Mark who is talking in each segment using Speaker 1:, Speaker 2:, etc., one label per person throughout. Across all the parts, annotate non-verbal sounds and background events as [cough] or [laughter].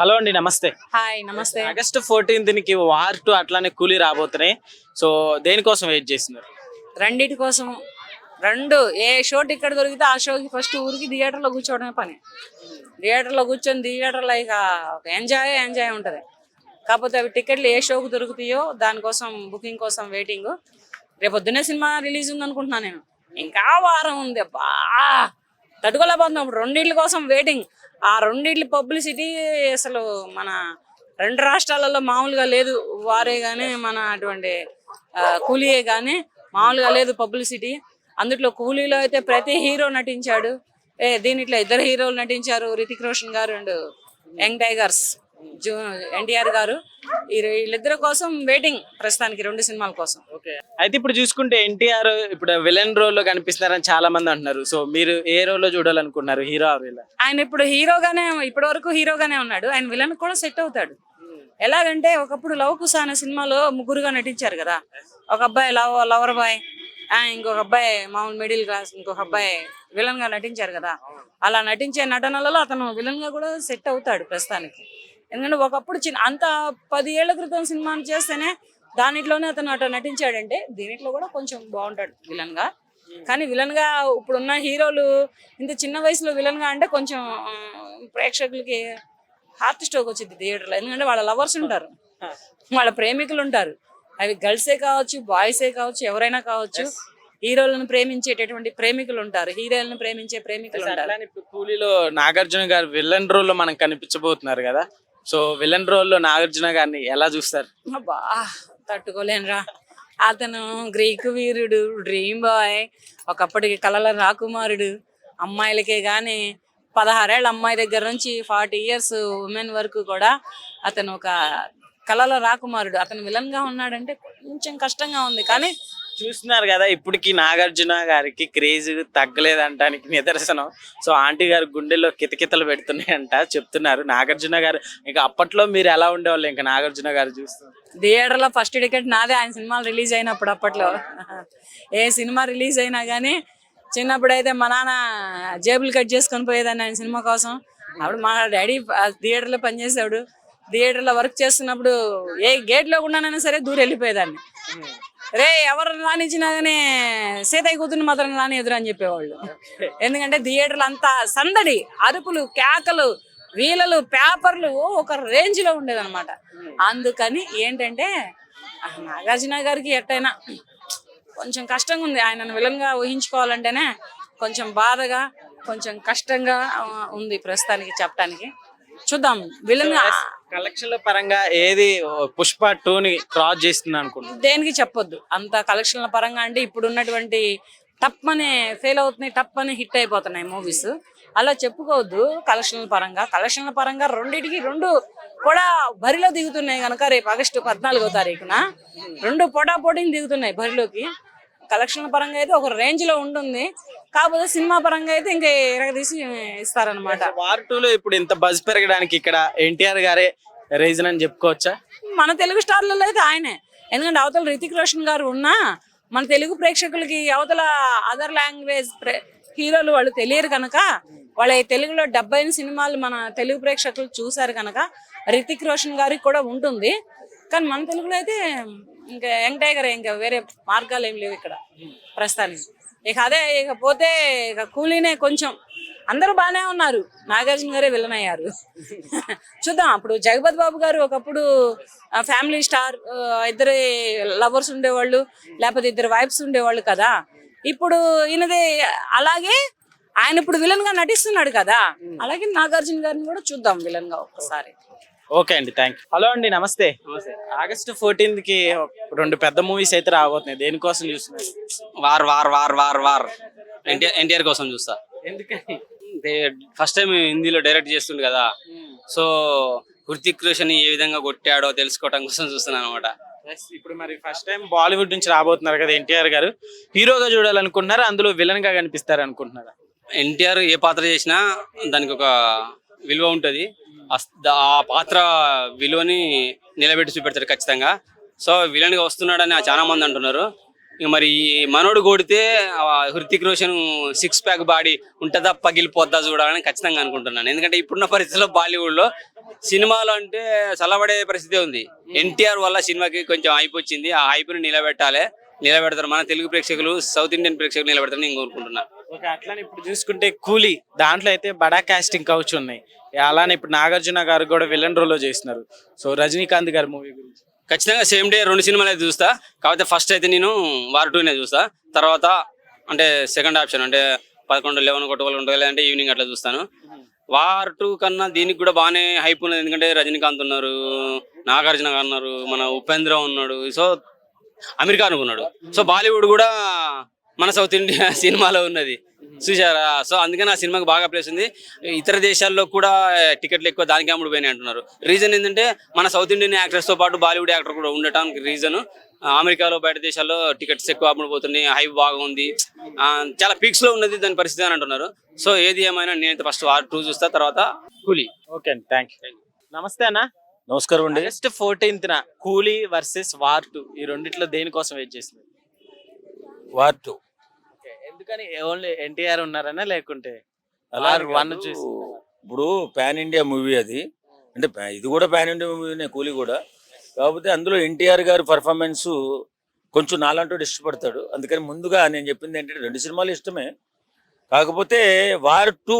Speaker 1: Hello అండి నమస్తే.
Speaker 2: Hi నమస్తే.
Speaker 1: ఆగస్ట్ ఫోర్టీన్త్కి వార్ టు అట్లానే కూలీ రాబోతున్నాయి. సో దేనికోసం వెయిట్ చేస్తున్నారు?
Speaker 2: రెండిటి కోసం. రెండు ఏ షో టికెట్ దొరికితే ఆ షోకి ఫస్ట్ ఊరికి థియేటర్లో కూర్చోవడమే పని. థియేటర్లో కూర్చొని థియేటర్లో ఇక ఎంజాయ్ ఎంజాయ్ ఉంటుంది. కాకపోతే అవి టికెట్లు ఏ షోకి దొరుకుతాయో దానికోసం బుకింగ్ కోసం వెయిటింగ్. రేపు పొద్దున్నే సినిమా రిలీజ్ ఉంది అనుకుంటున్నాను నేను. ఇంకా వారం ఉంది బా తట్టుకోలేకపోతున్నాం. ఇప్పుడు రెండిట్ల కోసం వెయిటింగ్. ఆ రెండింటి పబ్లిసిటీ అసలు మన రెండు రాష్ట్రాలలో మామూలుగా లేదు. వారే కానీ మన అటువంటి ఆ, కూలీయే కానీ మామూలుగా లేదు పబ్లిసిటీ. అందుట్లో కూలీలో అయితే ప్రతి హీరో నటించాడు. ఏ దీనిట్లో ఇద్దరు హీరోలు నటించారు Hrithik Roshan garu and young tigers. Jr NTR garu. వీళ్ళిద్దరి కోసం వెయిటింగ్ ప్రస్తుతానికి రెండు సినిమాల కోసం.
Speaker 1: ఓకే. అయితే ఇప్పుడు చూసుకుంటే ఎన్టీఆర్ ఇప్పుడు విలన్ రోల్లో కనిపిస్తున్నారని చాలా మంది అంటున్నారు. సో మీరు ఏ రోల్లో చూడాలనుకున్నారు హీరో
Speaker 2: ఆయన ఇప్పుడు హీరోగానే ఇప్పటి వరకు హీరోగానే ఉన్నాడు. ఆయన విలన్ కూడా సెట్ అవుతాడు. ఎలాగంటే ఒకప్పుడు లవ్ కుస అనే సినిమాలో ముగ్గురుగా నటించారు కదా. ఒక అబ్బాయి లవ్ లవర్ బాయ్ ఆ, ఇంకొక అబ్బాయి మామూలు మిడిల్ క్లాస్ ఇంకొక అబ్బాయి విలన్గా నటించారు కదా. అలా నటించే నటనలలో అతను విలన్గా కూడా సెట్ అవుతాడు ప్రస్తుతానికి. ఎందుకంటే ఒకప్పుడు చిన్న అంత పది ఏళ్ళ క్రితం సినిమాని చేస్తేనే దానిట్లోనే అతను అట్లా నటించాడంటే దీనిట్లో కూడా కొంచెం బాగుంటాడు విలన్గా కానీ విలన్గా ఇప్పుడున్న హీరోలు ఇంత చిన్న వయసులో విలన్గా అంటే కొంచెం ప్రేక్షకులకి హార్ట్ స్ట్రోక్ వచ్చింది థియేటర్లో. ఎందుకంటే వాళ్ళ లవర్స్ ఉంటారు. వాళ్ళ ప్రేమికులు ఉంటారు. అవి గర్ల్సే కావచ్చు బాయ్సే కావచ్చు ఎవరైనా కావచ్చు హీరోలను ప్రేమించేటటువంటి ప్రేమికులు ఉంటారు. హీరోలను ప్రేమించే ప్రేమికులు ఉంటారు.
Speaker 1: కూలీలో నాగార్జున గారు విలన్ రోల్లో మనం కనిపించబోతున్నారు కదా. సో విలన్ రోల్లో నాగార్జున గారిని ఎలా చూస్తారు?
Speaker 2: అబ్బా తట్టుకోలేనురా. అతను గ్రీకు వీరుడు డ్రీమ్ బాయ్ ఒకప్పటికి కలల రాకుమారుడు అమ్మాయిలకే కానీ పదహారేళ్ళ అమ్మాయి దగ్గర నుంచి ఫార్టీ ఇయర్స్ ఉమెన్ వరకు కూడా అతను ఒక కలల రాకుమారుడు. అతను విలన్గా ఉన్నాడంటే కొంచెం కష్టంగా ఉంది. కానీ
Speaker 1: చూస్తున్నారు కదా ఇప్పటికి నాగార్జున గారికి క్రేజ్ తగ్గలేదంటానికి నిదర్శనం. సో ఆంటీ గారు గుండెల్లో కితకితలు పెడుతున్నాయంట చెప్తున్నారు. నాగార్జున గారు ఇంకా అప్పట్లో మీరు ఎలా ఉండేవాళ్ళు? ఇంకా నాగార్జున గారు చూస్తున్నారు
Speaker 2: థియేటర్లో ఫస్ట్ టికెట్ నాదే ఆయన సినిమాలు రిలీజ్ అయినప్పుడు అప్పట్లో. ఏ సినిమా రిలీజ్ అయినా కానీ చిన్నప్పుడు అయితే మా నాన్న జేబులు కట్ చేసుకొని పోయేదాన్ని ఆయన సినిమా కోసం. అప్పుడు మా డాడీ థియేటర్లో పనిచేసాడు థియేటర్లో వర్క్ చేస్తున్నప్పుడు ఏ గేట్లో ఉన్నానైనా సరే దూరం వెళ్ళిపోయేదాన్ని రే ఎవరు రానిచ్చినా కానీ సీతయ్య కూతుర్ని మాత్రం రాని ఎదురని అని చెప్పేవాళ్ళు. ఎందుకంటే థియేటర్లు అంతా సందడి అరుపులు కేకలు వీలలు పేపర్లు ఒక రేంజ్లో ఉండేదన్నమాట. అందుకని ఏంటంటే నాగార్జున గారికి ఎట్టయినా కొంచెం కష్టంగా ఉంది. ఆయనను విలన్ ఊహించుకోవాలంటేనే కొంచెం బాధగా కొంచెం కష్టంగా ఉంది ప్రస్తుతానికి చెప్పడానికి చూద్దాం. విలన్గా
Speaker 1: కలెక్షన్ల పరంగా ఏది పుష్ప టూ ని క్రాస్ చేస్తుంది అనుకుంటున్నారు
Speaker 2: దేనికి చెప్పొద్దు. అంత కలెక్షన్ల పరంగా అంటే ఇప్పుడు ఉన్నటువంటి టప్ అని ఫెయిల్ అవుతున్నాయి టప్ అని హిట్ అయిపోతున్నాయి మూవీస్ అలా చెప్పుకోవద్దు కలెక్షన్ల పరంగా. కలెక్షన్ల పరంగా రెండిటికి రెండు కూడా బరిలో దిగుతున్నాయి కనుక రేపు ఆగస్టు పద్నాలుగో తారీఖున. రెండు పోటా పోటీని దిగుతున్నాయి బరిలోకి. కలెక్షన్ల పరంగా అయితే ఒక రేంజ్లో ఉంటుంది. కాకపోతే సినిమా పరంగా అయితే ఇంకా ఎరగదీసి ఇస్తారనమాట
Speaker 1: వార్ టూ లో ఇప్పుడు ఇంత బజ్ పెరగడానికి ఇక్కడ ఎన్టీఆర్ గారే రీజన్ అని చెప్పుకోవచ్చా?
Speaker 2: మన తెలుగు స్టార్లలో అయితే ఆయనే. ఎందుకంటే అవతల రితిక్ రోషన్ గారు ఉన్నా మన తెలుగు ప్రేక్షకులకి అవతల అదర్ లాంగ్వేజ్ హీరోలు వాళ్ళు తెలియరు కనుక వాళ్ళ ఈ తెలుగులో డెబ్బై సినిమాలు మన తెలుగు ప్రేక్షకులు చూశారు కనుక రితిక్ రోషన్ గారికి కూడా ఉంటుంది. కానీ మన తెలుగులో అయితే ఇంకా యంగ్ టైగర్ ఇంకా వేరే మార్గాలు ఏం లేవు ఇక్కడ ప్రస్తుతానికి. ఇక అదే ఇక పోతే ఇక కూలీనే కొంచెం. అందరూ బాగానే ఉన్నారు. నాగార్జున గారే విలన్ అయ్యారు చూద్దాం అప్పుడు జగపతి బాబు గారు ఒకప్పుడు ఫ్యామిలీ స్టార్ ఇద్దరు లవర్స్ ఉండేవాళ్ళు లేకపోతే ఇద్దరు వైఫ్స్ ఉండేవాళ్ళు కదా. ఇప్పుడు ఈయనది అలాగే ఆయన ఇప్పుడు విలన్గా నటిస్తున్నాడు కదా. అలాగే నాగార్జున గారిని కూడా చూద్దాం విలన్గా ఒక్కసారి
Speaker 1: ఓకే అండి థ్యాంక్ హలో అండి నమస్తే. ఆగస్ట్ ఫోర్టీన్త్కి రెండు పెద్ద మూవీస్ అయితే రాబోతున్నాయి. దేనికోసం చూస్తున్నారు?
Speaker 3: War war war war war. NTR కోసం చూస్తా.
Speaker 1: ఎందుకని?
Speaker 3: ఫస్ట్ టైం హిందీలో డైరెక్ట్ చేస్తుండు కదా. సో హృతిక్ రోషన్ ఏ విధంగా కొట్టాడో తెలుసుకోవడం కోసం చూస్తున్నాను అనమాట.
Speaker 1: ఇప్పుడు మరి ఫస్ట్ టైం బాలీవుడ్ నుంచి రాబోతున్నారు కదా ఎన్టీఆర్ గారు. హీరోగా చూడాలనుకుంటున్నారా? అందులో విలన్గా కనిపిస్తారు అనుకుంటున్నారా
Speaker 3: ఎన్టీఆర్ ఏ పాత్ర చేసినా దానికి ఒక విలువ ఉంటుంది. ఆ పాత్ర విలువని నిలబెట్టి చూపెడతారు ఖచ్చితంగా. సో విలన్గా వస్తున్నాడని చాలా మంది అంటున్నారు. ఇక మరి ఈ మనోడు కొడితే Hrithik Roshan six pack body ఉంటుందా పగిలిపోద్దా చూడాలని ఖచ్చితంగా అనుకుంటున్నాను. ఎందుకంటే ఇప్పుడున్న పరిస్థితుల్లో బాలీవుడ్లో సినిమాలు అంటే చల్లబడే పరిస్థితి ఉంది. ఎన్టీఆర్ వల్ల సినిమాకి కొంచెం హైప్ వచ్చింది. ఆ హైప్ని నిలబెట్టాలి. నిలబెడతారు. మన తెలుగు ప్రేక్షకులు సౌత్ ఇండియన్ ప్రేక్షకులు నిలబెడతారని నేను కోరుకుంటున్నా.
Speaker 1: ఓకే అట్లానే ఇప్పుడు చూసుకుంటే కూలీ దాంట్లో అయితే బడా కాస్టింగ్ కౌచ్ ఉన్నాయి. అలానే ఇప్పుడు నాగార్జున గారు కూడా విలన్ రోల్లో చేస్తున్నారు. సో రజనీకాంత్ గారి మూవీ గురించి.
Speaker 3: ఖచ్చితంగా సేమ్ డే రెండు సినిమాలు అయితే చూస్తా. కాకపోతే ఫస్ట్ అయితే నేను వార్ టూనే చూస్తా. తర్వాత అంటే సెకండ్ ఆప్షన్ అంటే పదకొండు లెవెన్ కొట్టుకోవాలి ఉంటుంది లేదంటే ఈవినింగ్ అట్లా చూస్తాను. వార్ టూ కన్నా దీనికి కూడా బాగానే హైప్ ఉన్నది. ఎందుకంటే రజనీకాంత్ ఉన్నారు నాగార్జున గారు ఉన్నారు మన ఉపేంద్ర ఉన్నాడు. సో అమీర్ ఖాన్ ఉన్నాడు. సో బాలీవుడ్ కూడా మన సౌత్ ఇండియా [laughs] సినిమాలో ఉన్నది. చూసారా సో అందుకని ఆ సినిమాకి బాగా ప్లేస్ ఉంది. ఇతర దేశాల్లో కూడా టికెట్లు ఎక్కువ దానికి అమ్ముడు పోయినాయి అంటున్నారు. రీజన్ ఏంటంటే మన సౌత్ ఇండియన్ యాక్టర్స్తో పాటు బాలీవుడ్ యాక్టర్ కూడా ఉండటానికి రీజన్ అమెరికాలో బయట దేశాల్లో టికెట్స్ ఎక్కువ అమ్ముడు పోతున్నాయి. హైప్ బాగా ఉంది. చాలా పీక్స్లో ఉన్నది దాని పరిస్థితి అని అంటున్నారు. సో ఏది ఏమైనా నేనైతే ఫస్ట్ వార్ టూ చూస్తా తర్వాత కూలీ.
Speaker 1: ఓకే అండి థ్యాంక్ యూ నమస్తే అన్న.
Speaker 4: నమస్కారం అండి.
Speaker 1: ఆగస్ట్ ఫోర్టీన్త్ న కూలీ వర్సెస్ వార్ టూ. ఈ రెండిట్లో దేనికోసం వెయిట్ చేస్తుంది
Speaker 4: వార్ టూ.
Speaker 1: ఎందుకని ఓన్లీ ఎన్టీఆర్ ఉన్నారనా లేకుంటే?
Speaker 4: అలా
Speaker 1: వన్. చూసి
Speaker 4: ఇప్పుడు పాన్ ఇండియా మూవీ అది. అంటే ఇది కూడా పాన్ ఇండియా మూవీనే కూలీ కూడా. కాకపోతే అందులో ఎన్టీఆర్ గారి పర్ఫార్మెన్స్ కొంచెం నాలంటోడు ఇష్టపడతాడు అందుకని ముందుగా నేను చెప్పింది ఏంటంటే రెండు సినిమాలు ఇష్టమే. కాకపోతే వార్ టూ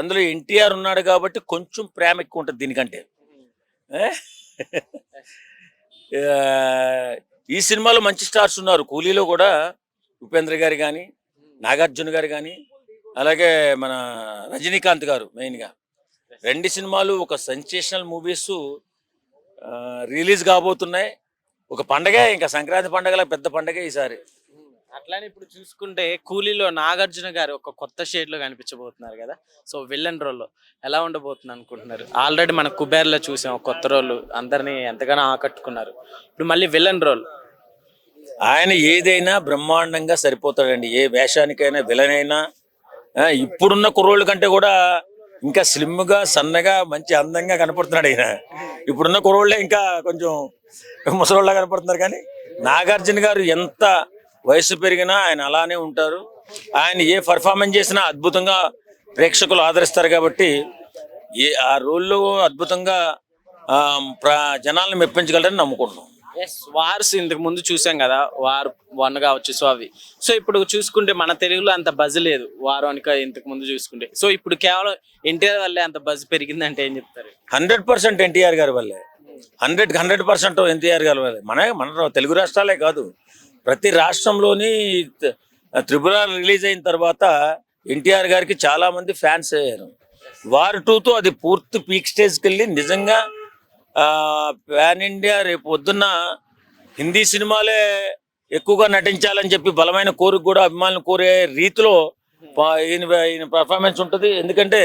Speaker 4: అందులో ఎన్టీఆర్ ఉన్నాడు కాబట్టి కొంచెం ప్రేమ ఎక్కువ ఉంటుంది దీనికంటే. ఈ సినిమాలో మంచి స్టార్స్ ఉన్నారు. కూలీలో కూడా ఉపేంద్ర గారు కానీ నాగార్జున గారు కానీ అలాగే మన రజనీకాంత్ గారు మెయిన్గా రెండు సినిమాలు ఒక సెన్సేషనల్ మూవీస్ రిలీజ్ కాబోతున్నాయి. ఒక పండగ ఇంకా సంక్రాంతి పండగల పెద్ద పండగే ఈసారి.
Speaker 1: అట్లానే ఇప్పుడు చూసుకుంటే కూలీలో నాగార్జున గారు ఒక కొత్త షేడ్లో కనిపించబోతున్నారు కదా. సో విల్లన్ రోల్లో ఎలా ఉండబోతుంది అనుకుంటున్నారు? ఆల్రెడీ మన కుబేర్లో చూసాం కొత్త రోల్. అందరినీ ఎంతగానో ఆకట్టుకున్నారు. ఇప్పుడు మళ్ళీ విల్లన్ రోల్.
Speaker 4: ఆయన ఏదైనా బ్రహ్మాండంగా సరిపోతాడండి. ఏ వేషానికైనా విలన్ అయినా ఇప్పుడున్న కుర్రోళ్ళ కంటే కూడా ఇంకా స్లిమ్గా సన్నగా మంచి అందంగా కనపడుతున్నాడు ఆయన ఇప్పుడున్న కుర్రోళ్ళే ఇంకా కొంచెం ముసలోళ్ళ కనపడుతున్నారు కానీ నాగార్జున గారు ఎంత వయసు పెరిగినా ఆయన అలానే ఉంటారు. ఆయన ఏ పర్ఫార్మెన్స్ చేసినా అద్భుతంగా ప్రేక్షకులు ఆదరిస్తారు కాబట్టి ఏ ఆ రోల్లో అద్భుతంగా జనాలను మెప్పించగలరని నమ్ముకుంటున్నాం.
Speaker 1: ఎస్ వార్స్ ఇంతకు ముందు చూసాం కదా వార్ వన్ కావచ్చు సో అవి. సో ఇప్పుడు చూసుకుంటే మన తెలుగులో అంత బజ్ లేదు వార్ వన్ ఇంతకు ముందు చూసుకుంటే. సో ఇప్పుడు కేవలం ఎన్టీఆర్ వల్లే అంత బజ్ పెరిగిందంటే ఏం చెప్తారు?
Speaker 4: హండ్రెడ్ పర్సెంట్ ఎన్టీఆర్ గారి వల్లే. హండ్రెడ్ హండ్రెడ్ పర్సెంట్ ఎన్టీఆర్ గారి వల్లే. మన మన తెలుగు రాష్ట్రాలే కాదు. ప్రతి రాష్ట్రంలోని త్రిపుర రిలీజ్ అయిన తర్వాత ఎన్టీఆర్ గారికి చాలా మంది ఫ్యాన్స్ అయ్యారు. వార్ టూతో అది పూర్తి పీక్ స్టేజ్కి వెళ్ళి నిజంగా ప్యాన్ ఇండియా రేపు పొద్దున్న హిందీ సినిమాలే ఎక్కువగా నటించాలని చెప్పి బలమైన కోరిక కూడా అభిమానులు కోరే రీతిలో ఈయన ఈయన పర్ఫార్మెన్స్ ఉంటుంది. ఎందుకంటే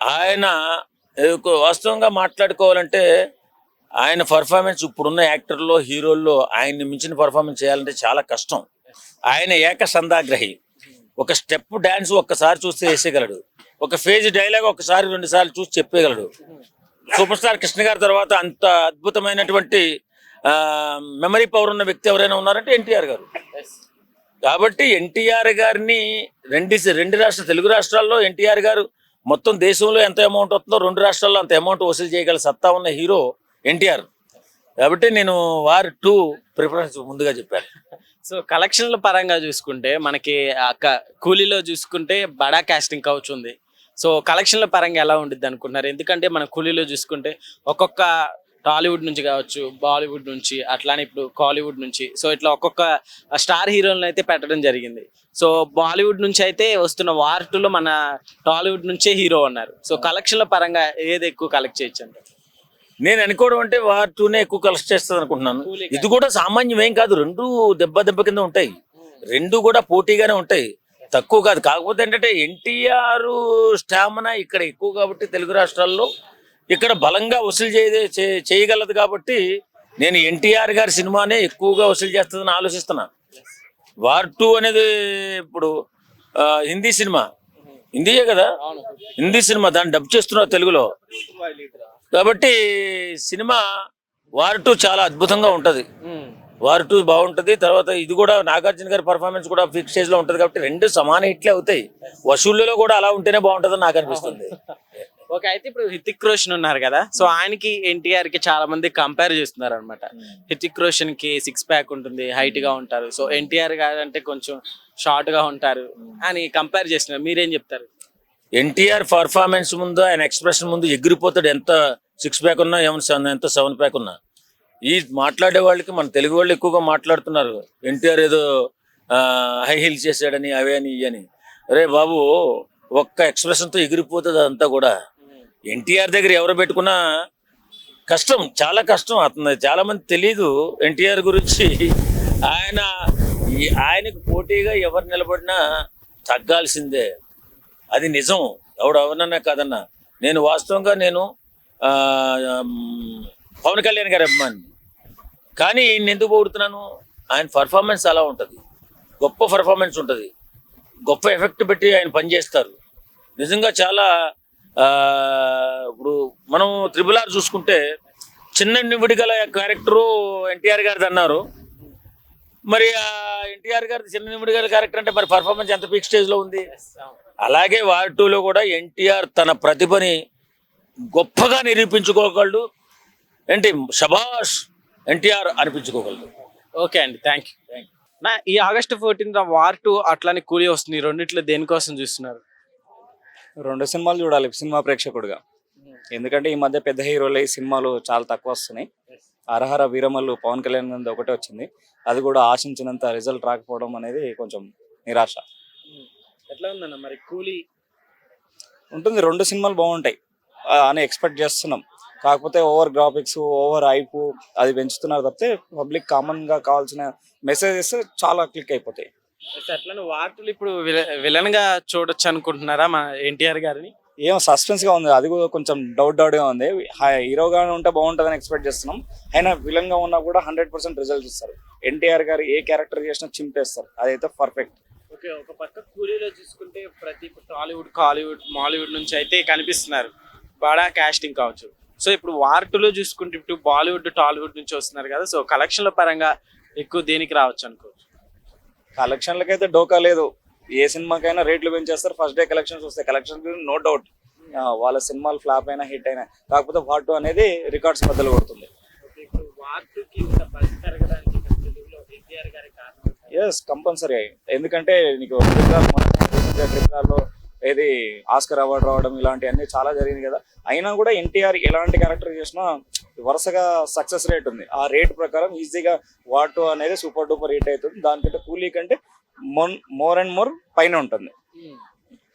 Speaker 4: ఆయన వాస్తవంగా మాట్లాడుకోవాలంటే ఆయన పర్ఫార్మెన్స్ ఇప్పుడున్న యాక్టర్లో హీరోల్లో ఆయన్ని మించిన పర్ఫార్మెన్స్ చేయాలంటే చాలా కష్టం. ఆయన ఏక సందాగ్రహి ఒక స్టెప్ డాన్స్ ఒక్కసారి చూస్తే వేసేయగలడు. ఒక ఫేజ్ డైలాగ్ ఒకసారి రెండు సార్లు చూసి చెప్పేయగలడు. సూపర్ స్టార్ కృష్ణ గారి తర్వాత అంత అద్భుతమైనటువంటి మెమరీ పవర్ ఉన్న వ్యక్తి ఎవరైనా ఉన్నారంటే ఎన్టీఆర్ గారు. కాబట్టి ఎన్టీఆర్ గారిని రెండు రెండు రాష్ట్ర తెలుగు రాష్ట్రాల్లో ఎన్టీఆర్ గారు మొత్తం దేశంలో ఎంత అమౌంట్ వస్తుందో రెండు రాష్ట్రాల్లో అంత అమౌంట్ వసూలు చేయగల సత్తా ఉన్న హీరో ఎన్టీఆర్. కాబట్టి నేను వారి టూ ప్రిఫరెన్స్ ముందుగా చెప్పాను
Speaker 1: సో కలెక్షన్ల పరంగా చూసుకుంటే మనకి అక్క కూలీలో చూసుకుంటే బడా కాస్టింగ్ కౌచ్ ఉంది. సో కలెక్షన్ల పరంగా ఎలా ఉండిద్ది అనుకుంటున్నారు? ఎందుకంటే మన కూలీలో చూసుకుంటే ఒక్కొక్క టాలీవుడ్ నుంచి కావచ్చు బాలీవుడ్ నుంచి అట్లానే ఇప్పుడు కాలీవుడ్ నుంచి సో ఇట్లా ఒక్కొక్క స్టార్ హీరోలను అయితే పెట్టడం జరిగింది. సో బాలీవుడ్ నుంచి అయితే వస్తున్న వార్టులో మన టాలీవుడ్ నుంచే హీరో అన్నారు సో కలెక్షన్ల పరంగా ఏది ఎక్కువ కలెక్ట్ చేయొచ్చు అంటే
Speaker 4: నేను అనుకోవడం అంటే వార్ టూనే ఎక్కువ కలెక్ట్ చేస్తుంది అనుకుంటున్నాను. ఇది కూడా సామాన్యం ఏం కాదు రెండు దెబ్బ దెబ్బ కింద ఉంటాయి. రెండు కూడా పోటీగానే ఉంటాయి. తక్కువ కాదు. కాకపోతే ఏంటంటే ఎన్టీఆర్ స్టామినా ఇక్కడ ఎక్కువ కాబట్టి తెలుగు రాష్ట్రాల్లో ఇక్కడ బలంగా వసూలు చేయ చే- చేయగలదు కాబట్టి నేను ఎన్టీఆర్ గారి సినిమానే ఎక్కువగా వసూలు చేస్తుందని ఆలోచిస్తున్నా. వార్ టూ అనేది ఇప్పుడు హిందీ సినిమా. హిందీయే కదా? హిందీ సినిమా. దాన్ని డబ్ చేస్తున్నారు తెలుగులో. కాబట్టి సినిమా వార్ టూ చాలా అద్భుతంగా ఉంటది. వార్ టూ బాగుంటుంది. తర్వాత ఇది కూడా నాగార్జున గారి పర్ఫార్మెన్స్ కూడా ఫిక్స్ స్టేజ్లో ఉంటుంది కాబట్టి రెండు సమాన హిట్లే అవుతాయి. వసూళ్ళలో కూడా అలా ఉంటేనే బాగుంటుందని నాకు అనిపిస్తుంది. [laughs]
Speaker 1: ఓకే అయితే ఇప్పుడు హితిక్ రోషన్ ఉన్నారు కదా. సో ఆయనకి ఎన్టీఆర్కి చాలా మంది కంపేర్ చేస్తున్నారు అనమాట హితిక్ రోషన్కి సిక్స్ ప్యాక్ ఉంటుంది హైట్గా ఉంటారు. సో ఎన్టీఆర్ గారు అంటే కొంచెం షార్ట్గా ఉంటారు అని కంపేర్ చేస్తున్నారు. మీరేం చెప్తారు?
Speaker 4: ఎన్టీఆర్ పర్ఫార్మెన్స్ ముందు ఆయన ఎక్స్ప్రెషన్ ముందు ఎగిరిపోతాడు. ఎంత సిక్స్ ప్యాక్ ఉన్నా ఏమన్నా సెవెన్ ఎంత సెవెన్ ప్యాక్ ఉన్నా. ఈ మాట్లాడే వాళ్ళకి మన తెలుగు వాళ్ళు ఎక్కువగా మాట్లాడుతున్నారు. ఎన్టీఆర్ ఏదో హై హీల్ చేశాడని అవే అని ఇవని రే అరే బాబు ఒక్క ఎక్స్ప్రెషన్తో ఎగిరిపోతుంది అంతా కూడా. ఎన్టీఆర్ దగ్గర ఎవరు పెట్టుకున్నా కష్టం చాలా కష్టం అతను చాలా మంది తెలియదు ఎన్టీఆర్ గురించి. ఆయన ఈ- ఆయనకు పోటీగా ఎవరు నిలబడినా తగ్గాల్సిందే. అది నిజం. ఎవడు ఎవరన్నా కాదన్నా. నేను వాస్తవంగా నేను పవన్ కళ్యాణ్ గారి అభిమాని. కానీ ఈయన ఎందుకు పొగుడుతున్నాను? ఆయన పర్ఫార్మెన్స్ అలా ఉంటుంది. గొప్ప పర్ఫార్మెన్స్ ఉంటుంది. గొప్ప ఎఫెక్ట్ పెట్టి ఆయన పనిచేస్తారు. నిజంగా చాలా ఇప్పుడు మనం త్రిబుల్ ఆర్ చూసుకుంటే చిన్న నివిడి గల క్యారెక్టరు ఎన్టీఆర్ గారిది అన్నారు. మరి ఆ ఎన్టీఆర్ గారి చిన్న నిమిడి గారి క్యారెక్టర్ అంటే మరి పర్ఫార్మెన్స్ ఎంత పీక్ స్టేజ్లో ఉంది? అలాగే వార్ టూలో కూడా ఎన్టీఆర్ తన ప్రతిభని గొప్పగా నిరూపించుకోగలడు. ఏంటి? శబాష్ ఎన్టీఆర్ అనిపించుకోగలడు.
Speaker 1: ఓకే అండి. Thank you. నా ఈ ఆగస్ట్ ఫోర్టీన్త్ వార్ టూ అట్లానే కూలీ వస్తుంది. ఈ రెండిట్లో దేనికోసం చూస్తున్నారు?
Speaker 5: రెండు సినిమాలు చూడాలి. సినిమా ప్రేక్షకుడుగా. ఎందుకంటే ఈ మధ్య పెద్ద హీరోలు ఈ సినిమాలు చాలా తక్కువ వస్తున్నాయి. అరహర వీరమల్లు పవన్ కళ్యాణ్ గారిది ఒకటే వచ్చింది. అది కూడా ఆశించినంత రిజల్ట్ రాకపోవడం అనేది కొంచెం నిరాశ.
Speaker 1: ఎట్లా ఉందన్న మరి కూలీ?
Speaker 5: ఉంటుంది రెండు సినిమాలు బాగుంటాయి. అని ఎక్స్పెక్ట్ చేస్తున్నాం. కాకపోతే ఓవర్ గ్రాఫిక్స్ ఓవర్ ఐపు అది పెంచుతున్నారు తప్పితే పబ్లిక్ కామన్గా కావాల్సిన మెసేజెస్ చాలా క్లిక్ అయిపోతాయి.
Speaker 1: అట్లానే వార్ టూలు ఇప్పుడు విలన్గా చూడొచ్చు అనుకుంటున్నారా మా ఎన్టీఆర్ గారిని?
Speaker 5: ఏం సస్పెన్స్గా ఉంది. అది కూడా కొంచెం డౌట్ డౌట్గా ఉంది హీరోగానే ఉంటే బాగుంటుందని ఎక్స్పెక్ట్ చేస్తున్నాం. అయినా విలన్గా ఉన్నా కూడా హండ్రెడ్ పర్సెంట్ రిజల్ట్ ఇస్తారు. ఎన్టీఆర్ గారు ఏ క్యారెక్టర్ చేసినా చింపేస్తారు. అదైతే పర్ఫెక్ట్.
Speaker 1: ఓకే ఒక పక్క కూలీలో చూసుకుంటే ప్రతి టాలీవుడ్ కాలీవుడ్ మాలీవుడ్ నుంచి అయితే కనిపిస్తున్నారు. బడా కాస్టింగ్ కావచ్చు. సో ఇప్పుడు వార్ టూలో చూసుకుంటే ఇప్పుడు బాలీవుడ్ టాలీవుడ్ నుంచి వస్తున్నారు కదా సో కలెక్షన్ల పరంగా ఎక్కువ దేనికి రావచ్చు అనుకోవచ్చు?
Speaker 5: కలెక్షన్లకైతే డోకా లేదు. ఏ సినిమాకైనా రేట్లు పెంచేస్తారు ఫస్ట్ డే కలెక్షన్స్ వస్తాయి. కలెక్షన్ నో డౌట్ వాళ్ళ సినిమాలు ఫ్లాప్ అయినా హిట్ అయినా. కాకపోతే పార్ట్ టూ అనేది రికార్డ్స్ బద్దలు కొడుతుంది.
Speaker 1: ఇప్పుడు వార్ టూకి ఇంత బజ్ పెరగడానికి ఇక్కడ తెలుగులో ఎన్టీఆర్ గారి కారణం
Speaker 5: ఎస్ కంపల్సరీ ఎందుకంటే నీకు ట్రిపుల్ ఏది ఆస్కర్ అవార్డు రావడం ఇలాంటివన్నీ చాలా జరిగింది కదా. అయినా కూడా ఎన్టీఆర్ ఎలాంటి క్యారెక్టర్ చేసినా వరుసగా సక్సెస్ రేట్ ఉంది. ఆ రేట్ ప్రకారం ఈజీగా వాటు అనేది సూపర్ డూపర్ హిట్ అవుతుంది. దానికంటే కూలీ కంటే మోన్ మోర్ అండ్ మోర్ పైన ఉంటుంది. Hmm.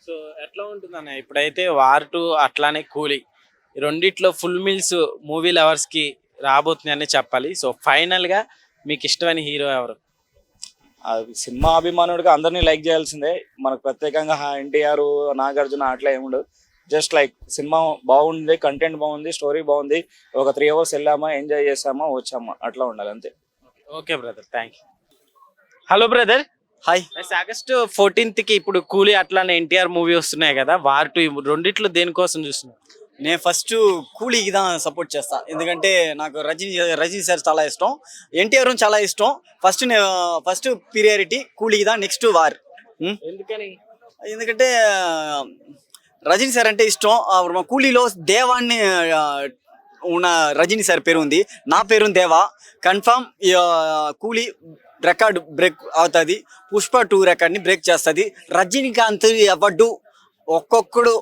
Speaker 1: సో ఎట్లా ఉంటుంది అన్న ఇప్పుడైతే వార్ టు అట్లానే కూలీ. రెండిట్లో ఫుల్ మిల్స్ మూవీ లవర్స్కి అని చెప్పాలి. సో ఫైనల్గా మీకు ఇష్టమైన హీరో ఎవరు?
Speaker 5: సినిమా అభిమానుడిగా అందరినీ లైక్ చేయాల్సిందే. మనకు ప్రత్యేకంగా ఎన్టీఆర్ నాగార్జున అట్లా ఏముండదు జస్ట్ లైక్ సినిమా బాగుంది కంటెంట్ బాగుంది స్టోరీ బాగుంది. ఒక త్రీ అవర్స్ వెళ్ళామా ఎంజాయ్ చేసామా వచ్చామా అట్లా ఉండాలి అంతే.
Speaker 1: Okay brother thank you. Hello brother.
Speaker 6: Hi.
Speaker 1: August ఫోర్టీన్త్కి ఇప్పుడు కూలీ అట్లానే ఎన్టీఆర్ మూవీ వస్తున్నాయి కదా వార్ టూ రెండిట్లో దేనికోసం చూస్తున్నారు
Speaker 6: నేను ఫస్ట్ కూలీకి దా సపోర్ట్ చేస్తా. ఎందుకంటే నాకు రజనీ రజనీ సార్ చాలా ఇష్టం. ఎన్టీఆర్ చాలా ఇష్టం. ఫస్ట్ నేను ఫస్ట్ పీరియారిటీ కూలీకి దా నెక్స్ట్ వార్?
Speaker 1: ఎందుకని?
Speaker 6: ఎందుకంటే రజనీ సార్ అంటే ఇష్టం. మా కూలీలో దేవాన్ని ఉన్న రజనీ సార్ పేరు ఉంది. నా పేరు దేవా. కన్ఫామ్ కూలీ రికార్డ్ బ్రేక్ అవుతుంది. పుష్ప టూ రికార్డ్ని బ్రేక్ చేస్తుంది. రజనీకాంత్ అవార్డు ఒక్కొక్కడు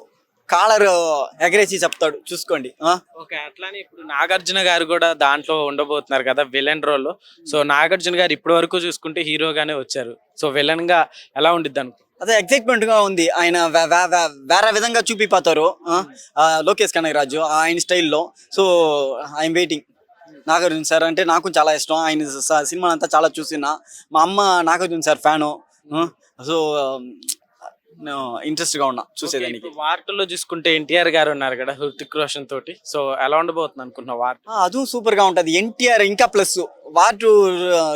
Speaker 6: కాలర్ ఎగరేసి చెప్తాడు. చూసుకోండి?
Speaker 1: ఓకే అట్లానే ఇప్పుడు నాగార్జున గారు కూడా దాంట్లో ఉండబోతున్నారు కదా విలన్ రోల్. సో నాగార్జున గారు ఇప్పటి వరకు చూసుకుంటే హీరోగానే వచ్చారు. సో విలన్గా ఎలా ఉండిద్ది అనుకో?
Speaker 6: అదే ఎక్సైట్మెంట్గా ఉంది. ఆయన వేరే విధంగా చూపిపోతారు. లోకేష్ కనగరాజు ఆయన స్టైల్లో. So I'm waiting Nagarjuna sir అంటే నాకు చాలా ఇష్టం. ఆయన స- సినిమా అంతా చాలా చూసిన. మా అమ్మ నాగార్జున సార్ ఫ్యాను. సో ఇంట్రెస్ట్గా ఉన్నా చూసేదానికి.
Speaker 1: వార్తల్లో చూసుకుంటే ఎన్టీఆర్ గారు ఉన్నారు కదా హృతిక్ రోషన్ తోటి. సో ఎలా ఉండబోతుంది అనుకున్నా వార్త?
Speaker 6: అది సూపర్గా ఉంటది. ఎన్టీఆర్ ఇంకా ప్లస్ వాటు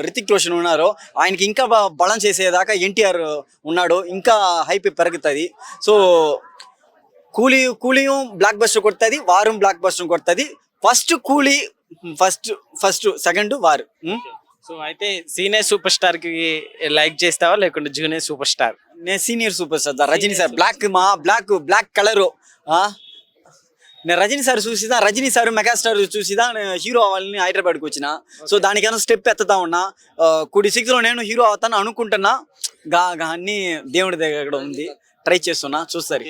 Speaker 6: రితిక్ రోషన్ ఉన్నారు ఆయనకి ఇంకా బలం చేసేదాకా ఎన్టీఆర్ ఉన్నాడు ఇంకా హైప్ పెరుగుతుంది. సో కూలీ కూలీయం బ్లాక్ బస్టర్ కొడుతుంది వారం బ్లాక్ బస్టర్ కొడుతుంది. First Coolie first first second వారు?
Speaker 1: సో అయితే సీనియర్ సూపర్ స్టార్కి లైక్ చేస్తావా లేకుంటే జూనియర్ సూపర్ స్టార్
Speaker 6: నేను senior superstar Rajini sir. Black మా బ్లాక్ బ్లాక్ కలరు. నేను రజనీ సార్ చూసిదా? రజనీ సార్ మెగాస్టార్ చూసిదా? నేను హీరో అవ్వాలని హైదరాబాద్కి వచ్చిన. సో దానికైనా స్టెప్ ఎత్తుతా ఉన్నా. కుడి సిక్స్లో నేను హీరో అవుతాను అనుకుంటున్నా. గా గా అన్ని దేవుడి దగ్గర ఉంది. ట్రై చేస్తున్నా. చూస్తారు.